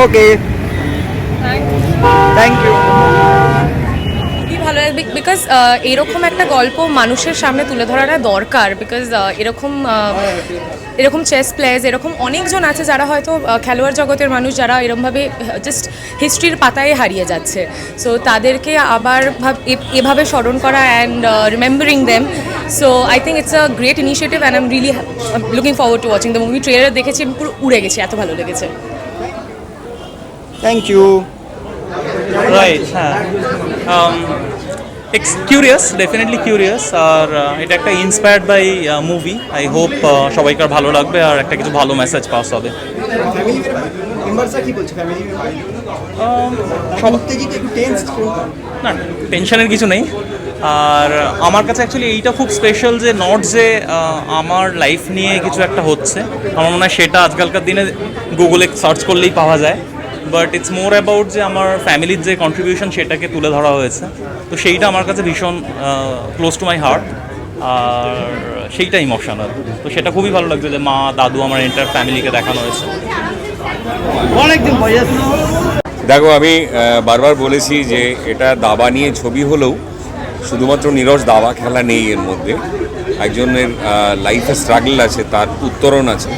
Okay thank you ভালো because এরকম একটা গল্প মানুষের সামনে তুলে ধরাটা দরকার বিকজ এরকম এরকম চেস প্লেয়ার্স এরকম অনেকজন আছে যারা হয়তো খেলোয়াড় জগতের মানুষ যারা এরকমভাবে জাস্ট হিস্ট্রির পাতায় হারিয়ে যাচ্ছে। সো তাদেরকে আবার এভাবে স্মরণ করা and remembering them so I think it's a great initiative and I am really looking forward to watching the movie trailer দেখেছি আমি পুরো উড়ে গেছি, এত ভালো লেগেছে। থ্যাংক ইউ রাইট হ্যাঁ। এক্স কিউরিয়াস ডেফিনেটলি কিউরিয়াস আর uh, এটা একটা inspired by movie I hope সবাইকার ভালো লাগবে আর একটা কিছু ভালো মেসেজ পাস হবে। Um, না টেনশনের কিছু নেই। আর আমার কাছে অ্যাকচুয়ালি এইটা খুব স্পেশাল যে নট যে আমার লাইফ নিয়ে কিছু একটা হচ্ছে। আমার মনে হয় সেটা আজকালকার দিনে গুগলে সার্চ করলেই পাওয়া যায়। বাট ইটস মোর অ্যাবাউট যে আমার ফ্যামিলির যে কন্ট্রিবিউশন সেটাকে তুলে ধরা হয়েছে। তো সেইটা আমার কাছে ভীষণ ক্লোজ টু মাই হার্ট আর সেইটা ইমোশনাল তো সেটা খুবই ভালো লাগছে যে মা দাদু আমার এন্টার ফ্যামিলিকে দেখানো হয়েছে। অনেকদিন দেখো আমি বারবার বলেছি যে এটা দাবা নিয়ে ছবি হলেও শুধুমাত্র নিরজ দাবা খেলা নেই এর মধ্যে। একজনের লাইফে স্ট্রাগল আছে তার উত্তরণ আছে।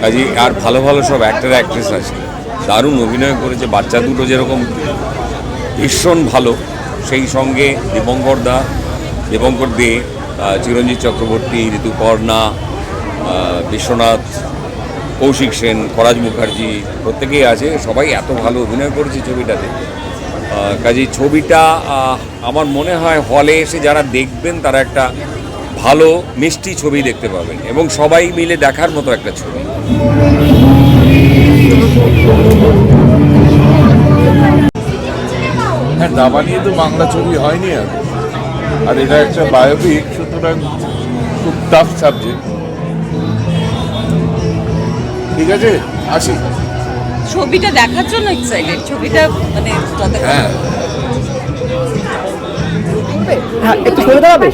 কাজে আর ভালো ভালো সব অ্যাক্টর অ্যাক্ট্রেস আছে। দারুণ অভিনয় করেছে, বাচ্চা দুটো যেরকম ভীষণ ভালো, সেই সঙ্গে দীপঙ্কর দা দীপঙ্কর দে চিরঞ্জিত চক্রবর্তী, ঋতুপর্ণা বিশ্বনাথ, কৌশিক সেন ফরাজ মুখার্জি, প্রত্যেকেই আছে, সবাই এত ভালো অভিনয় করেছে ছবিটাতে। কাজেই ছবিটা আমার মনে হয় হলে এসে যারা দেখবেন, তারা একটা ভালো, মিষ্টি ছবি দেখতে পাবেন, এবং সবাই মিলে দেখার মতো একটা ছবি। হ্যাঁ দাবা নিয়ে তো বাংলা ছবি হয়নি আর। আর এটা একটা বায়োপিক সুতরাং খুব টাফ সাবজেক্ট ঠিক আছে আসি। ছবিটা দেখার জন্য এক্সাইটেড ছবিটা মানে হ্যাঁ। হ্যাঁ একটু দাঁড়াবে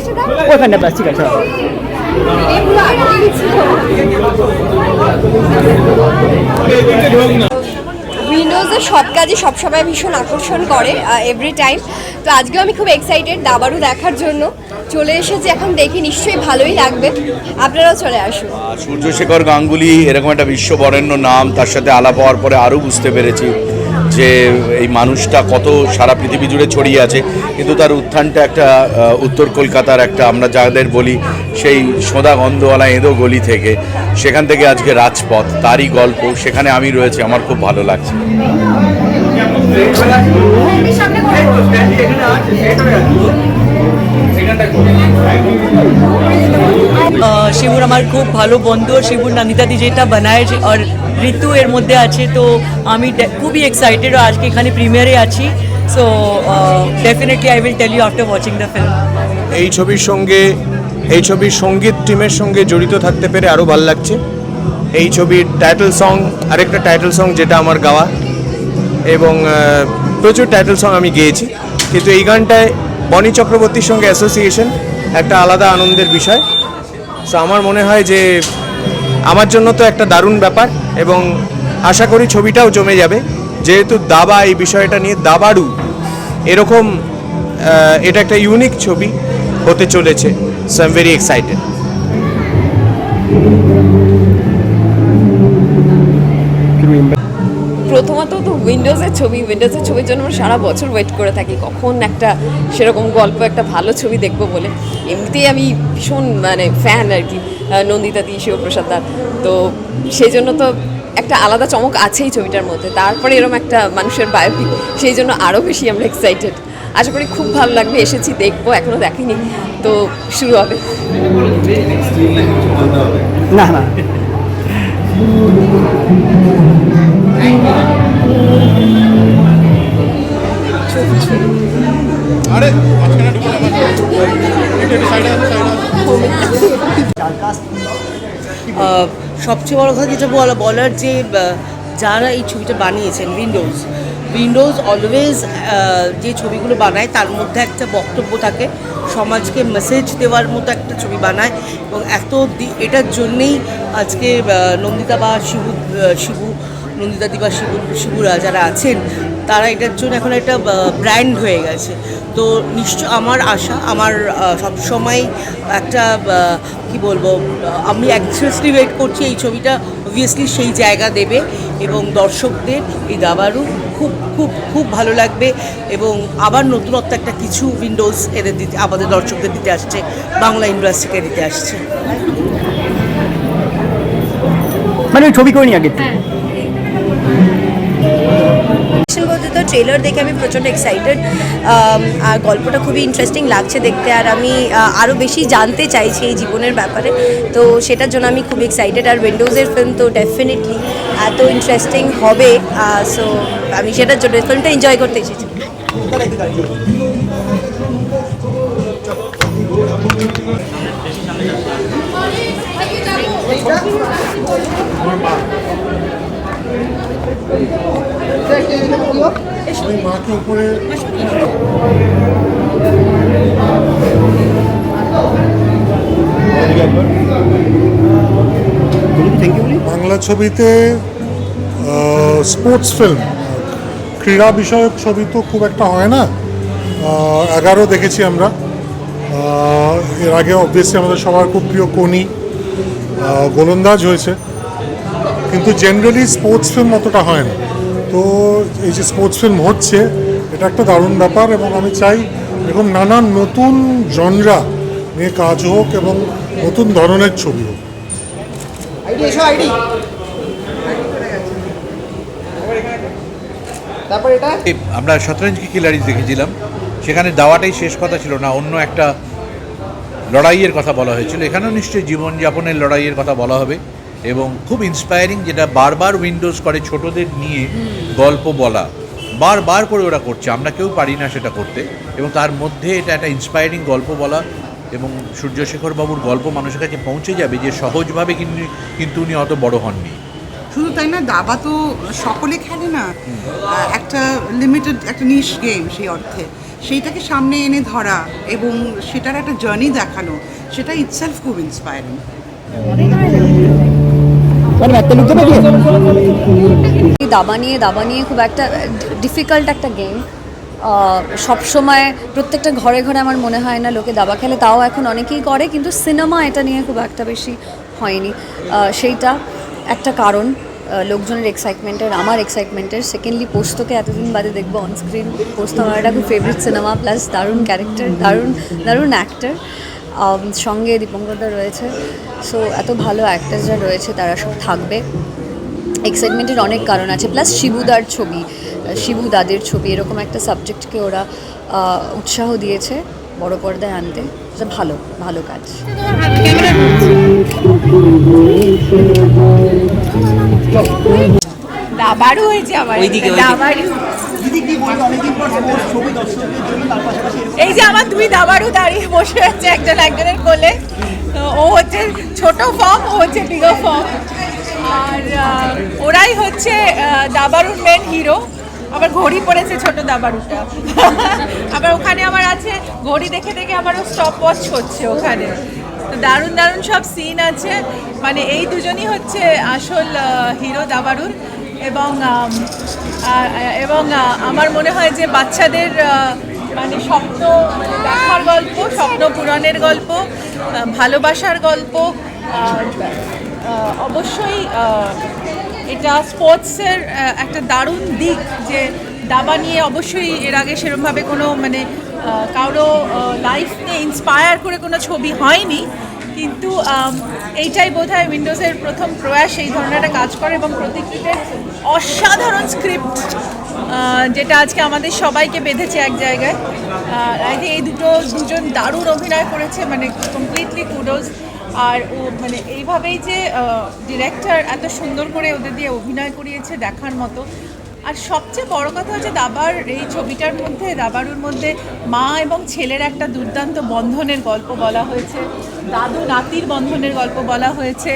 ওইখানটা ব্যাস ঠিক আছে। উইন্ডোজের সব কাজই সবসময় ভীষণ আকর্ষণ করে এভরি টাইম তো আজকেও আমি খুব এক্সাইটেড দাবারু দেখার জন্য। চলে এসেছি এখন দেখি নিশ্চয়ই ভালোই লাগবে। আপনারাও চলে আসুন। সূর্যশেখর গাঙ্গুলি এরকম একটা বিশ্ববরেণ্য নাম তার সাথে আলাপ হওয়ার পরে আরও বুঝতে পেরেছি। যে এই মানুষটা কত সারা পৃথিবী জুড়ে ছড়িয়ে আছে কিন্তু তার উত্থানটা একটা উত্তর কলকাতার একটা আমরা যাদের বলি সেই সোঁদা গন্ধওয়ালা এঁদো গলি থেকে সেখান থেকে আজকে রাজপথ তারই গল্প সেখানে আমি রয়েছে আমার খুব ভালো লাগছে। আহ, শিবুর আমার খুব ভালো বন্ধু আর শিবুর নন্দিতাদি যেটা বানায় আর ঋতু এর মধ্যে আছে, তো আমি খুবই এক্সাইটেড আজকে এখানে প্রিমিয়ারে আছি। So definitely I will tell you after watching the film এই ছবির সঙ্গে, এই ছবির সংগীত টিমের সঙ্গে জড়িত থাকতে পেরে আরও ভালো লাগছে। এই ছবির টাইটেল সং আরেকটা টাইটেল সং যেটা আমার গাওয়া। এবং প্রচুর টাইটেল সং আমি গেয়েছি। কিন্তু এই গানটায় বনি চক্রবর্তীর সঙ্গে অ্যাসোসিয়েশন একটা আলাদা আনন্দের বিষয়। সো আমার মনে হয় যে আমার জন্য তো একটা দারুণ ব্যাপার এবং আশা করি ছবিটাও জমে যাবে। যেহেতু দাবা এই বিষয়টা নিয়ে, দাবাড়ু এরকম এটা একটা ইউনিক ছবি হতে চলেছে। So I am very excited উইন্ডোজের ছবি উইন্ডোজের ছবির জন্য আমরা সারা বছর ওয়েট করে থাকি কখন একটা সেরকম গল্প একটা ভালো ছবি দেখব বলে। এমনিতেই আমি ভীষণ মানে ফ্যান আর কি নন্দিতা দি শিবপ্রসাদ দার তো সেই জন্য তো একটা আলাদা চমক আছেই ছবিটার মধ্যে। তারপরে এরকম একটা মানুষের বায়োপিক সেই জন্য আরও বেশি আমরা এক্সাইটেড আশা করি খুব ভালো লাগবে এসেছি দেখব এখনও দেখিনি তো শুরু হবে। না না। সবচেয়ে বড় কথা যেটা বলা বলার যে যারা এই ছবিটা বানিয়েছেন উইন্ডোজ উইন্ডোজ অলওয়েজ যে ছবিগুলো বানায়, তার মধ্যে একটা বক্তব্য থাকে, সমাজকে মেসেজ দেওয়ার মতো একটা ছবি বানায়, এবং এত এটার জন্যেই আজকে নন্দিতা বা শিবু শিবু, নন্দিতা দিবা শিবু, শিবুরা যারা আছেন তারা এটার জন্য এখন একটা ব্র্যান্ড হয়ে গেছে। তো নিশ্চয় আমার আশা আমার সবসময় একটা কি বলব আমি অ্যাক্সেসলি ওয়েট করছি এই ছবিটা অবভিয়াসলি সেই জায়গা দেবে এবং দর্শকদের এই দাবারু খুব খুব খুব ভালো লাগবে এবং আবার নতুনত্ব একটা কিছু উইন্ডোজ এদের দিতে আমাদের দর্শকদের দিতে আসছে বাংলা ইন্ডাস্ট্রিকে দিতে আসছে। মানে ওই ছবি করিনি আগে ট্রেলার দেখে আমি প্রচণ্ড এক্সাইটেড আর গল্পটা খুবই ইন্টারেস্টিং লাগছে দেখতে, আর আমি আরও বেশি জানতে চাইছি এই জীবনের ব্যাপারে। তো সেটার জন্য আমি খুব এক্সাইটেড আর উইন্ডোজের ফিল্ম তো ডেফিনেটলি এত ইন্টারেস্টিং হবে সো আমি সেটার জন্য ফিল্মটা এনজয় করতে এসেছি। বাংলা ছবিতে স্পোর্টস ফিল্ম ক্রীড়া বিষয়ক ছবি তো খুব একটা হয় না। এগারো দেখেছি আমরা। এর আগে অবভিয়াসলি আমাদের সবার খুব প্রিয় কোনি গোলন্দাজ হয়েছে। কিন্তু জেনারেলি স্পোর্টস ফিল্ম অতটা হয় না। তো এই যে স্পোর্টস ফিল্ম হচ্ছে এটা একটা দারুণ ব্যাপার এবং আমি চাই এরকম নানান নতুন জনরা নিয়ে কাজ হোক এবং নতুন ধরনের ছবি হোক। আমরা শতরঞ্জকি কিলারিজ দেখেছিলাম। সেখানে দাওয়াটাই শেষ কথা ছিল না অন্য একটা লড়াইয়ের কথা বলা হয়েছিল। এখানেও নিশ্চয়ই জীবনযাপনের লড়াইয়ের কথা বলা হবে। এবং খুব ইন্সপায়ারিং যেটা বারবার উইন্ডোজ করে ছোটদের নিয়ে গল্প বলা। বারবার করে ওরা করছে আমরা কেউ পারি না সেটা করতে। এবং তার মধ্যে এটা একটা ইন্সপায়ারিং গল্প বলা এবং সূর্যশেখর বাবুর গল্প মানুষের কাছে পৌঁছে যাবে যে সহজভাবে কিন্তু কিন্তু উনি অত বড় হননি। শুধু তাই না দাবা তো সকলে খেলে না। একটা লিমিটেড একটা নিশ গেম সেই অর্থে। সেইটাকে সামনে এনে ধরা এবং সেটার একটা জার্নি দেখানো সেটা ইটসেলফ খুব ইন্সপায়ারিং মানে একটা লিখতে দাবা নিয়ে দাবা নিয়ে খুব একটা ডিফিকাল্ট একটা গেম সব সময় প্রত্যেকটা ঘরে ঘরে আমার মনে হয় না লোকে দাবা খেলে, তাও এখন অনেকেই করে, কিন্তু সিনেমা এটা নিয়ে খুব একটা বেশি হয়নি। সেইটা একটা কারণ লোকজনের এক্সাইটমেন্টের আমার এক্সাইটমেন্টের সেকেন্ডলি পোস্তকে এতদিন বাদে দেখব অনস্ক্রিন পোস্ত আমার একটা খুব ফেভারিট সিনেমা প্লাস দারুণ ক্যারেক্টার দারুণ দারুণ অ্যাক্টার সঙ্গে দীপঙ্করদা রয়েছে। সো এত ভালো অ্যাক্টার্সরা রয়েছে তারা সব থাকবে। এক্সাইটমেন্টের অনেক কারণ আছে। প্লাস শিবুদার ছবি শিবু দাদের ছবি এরকম একটা সাবজেক্টকে ওরা উৎসাহ দিয়েছে বড় পর্দায় আনতে। ভালো ভালো কাজ। দাবারও হয়েছে আমার। এই যে আমার দুই দাবারু দাঁড়িয়ে বসে আছে একজন একজনের কোলে। ও হচ্ছে ছোট ফর্ম ও হচ্ছে বিগো ফর্ম আর ওরাই হচ্ছে দাবারুর মেন হিরো আবার ঘড়ি পড়েছে ছোট দাবারুটা আবার ওখানে আমার আছে, ঘড়ি দেখে দেখে আবার ও স্টপ ওয়াচ করছে ওখানে দারুণ দারুণ সব সিন আছে। মানে এই দুজনই হচ্ছে আসল হিরো দাবারুর এবং এবং আমার মনে হয় যে বাচ্চাদের মানে স্বপ্ন মানে দেখার গল্প, স্বপ্ন পূরণের গল্প ভালোবাসার গল্প অবশ্যই এটা স্পোর্টসের একটা দারুণ দিক যে দাবা নিয়ে অবশ্যই এর আগে সেরকমভাবে কোনো মানে কারও লাইফ নিয়ে ইন্সপায়ার করে কোনো ছবি হয়নি। কিন্তু এইটাই বোধ হয় উইন্ডোজের প্রথম প্রয়াস, এই ধরনের একটা কাজ করে এবং প্রতিকৃতের অসাধারণ স্ক্রিপ্ট যেটা আজকে আমাদের সবাইকে বেঁধেছে এক জায়গায়। আই থিঙ্ক এই দুটো দুজন দারুণ অভিনয় করেছে মানে কমপ্লিটলি কুডোজ আর ও মানে এইভাবেই যে ডিরেক্টর এত সুন্দর করে ওদের দিয়ে অভিনয় করিয়েছে দেখার মতো। আর সবচেয়ে বড় কথা হচ্ছে দাবার, এই ছবিটার মধ্যে, দাবারুর মধ্যে মা এবং ছেলের একটা দুর্দান্ত বন্ধনের গল্প বলা হয়েছে। দাদু নাতির বন্ধনের গল্প বলা হয়েছে।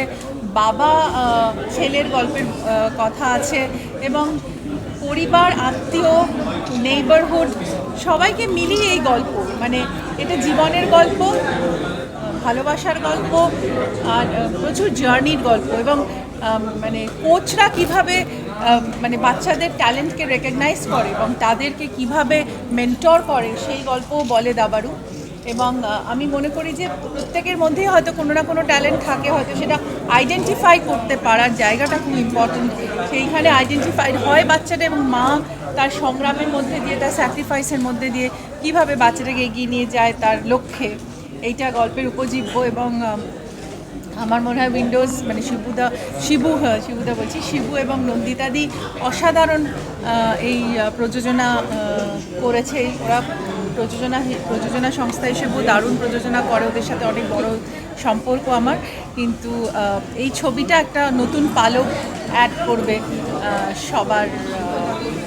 বাবা ছেলের গল্পের কথা আছে এবং পরিবার, আত্মীয় নেইবারহুড সবাইকে মিলিয়ে এই গল্প। মানে এটা জীবনের গল্প ভালোবাসার গল্প, আর প্রচুর জার্নির গল্প এবং মানে কোচরা কীভাবে মানে বাচ্চাদের ট্যালেন্টকে রেকগনাইজ করে এবং তাদেরকে কীভাবে মেন্টর করে, সেই গল্পও বলে দাবারু। এবং আমি মনে করি যে প্রত্যেকের মধ্যেই হয়তো কোনো না কোনো ট্যালেন্ট থাকে, হয়তো সেটা আইডেন্টিফাই করতে পারার জায়গাটা খুব ইম্পর্টেন্ট সেইখানে আইডেন্টিফাইড হয় বাচ্চাটা এবং মা তার সংগ্রামের মধ্যে দিয়ে, তার স্যাক্রিফাইসের মধ্যে দিয়ে, কীভাবে বাচ্চাটাকে এগিয়ে নিয়ে যায় তার লক্ষ্যে। এইটা গল্পের উপজীব্য এবং আমার মনে হয় উইন্ডোজ মানে শিবুদা শিবু হ্যাঁ, শিবুদা বলছি শিবু এবং নন্দিতাদি অসাধারণ এই প্রযোজনা করেছে। ওরা প্রযোজনা প্রযোজনা সংস্থা হিসেবেও দারুণ প্রযোজনা করে। ওদের সাথে অনেক বড় সম্পর্ক আমার। কিন্তু এই ছবিটা একটা নতুন পালক অ্যাড করবে সবার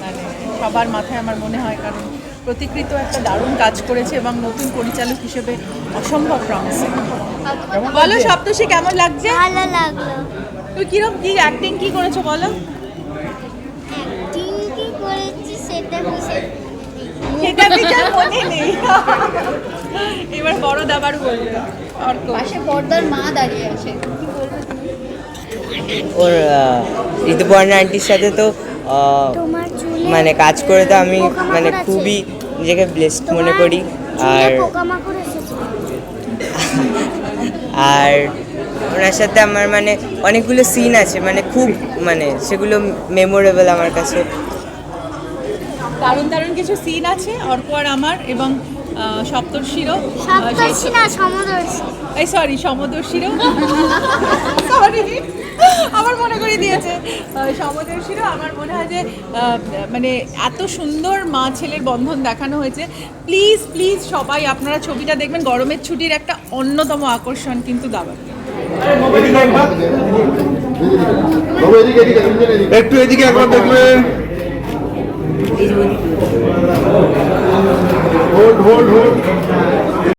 মানে সবার মাথায় আমার মনে হয়। কারণ প্রতিকৃত একটা দারুণ কাজ করেছে এবং নতুন পরিচালক হিসেবে অসম্ভব প্রমিসিং বলো সপ্তষী কেমন লাগছে? ভালো লাগল। তুই কীরকম কি অ্যাক্টিং কি করেছ বলো? অ্যাক্টিং কি করেছি সেটা বিচার মনে নেই এবার বড় দাবার বলবে পাশে পর্দার মা দাঁড়িয়ে আছে। ওর ঋতুপর্ণা আন্টির সাথে তো মানে কাজ করে তো আমি মানে খুবই নিজেকে ব্লেসড মনে করি। আর আর ওনার সাথে আমার মানে অনেকগুলো সিন আছে মানে খুব মানে সেগুলো মেমোরেবল আমার কাছে। দারুণ দারুণ কিছু সিন আছে অর্ক আর আমার এবং সপ্তর্ষিরও। সেই- সপ্তর্ষি না সমদর্শী। এই সরি সমদর্শীরও। সরি আমার মনে করি দিয়েছে। সমুদ্র ছিল আমার মনে হয় যে মানে এত সুন্দর মা ছেলের বন্ধন দেখানো হয়েছে। প্লিজ প্লিজ সবাই আপনারা ছবিটা দেখবেন। গরমের ছুটির একটা অন্যতম আকর্ষণ কিন্তু দাবার। একটু এদিকে একবার দেখবেন। Hold hold hold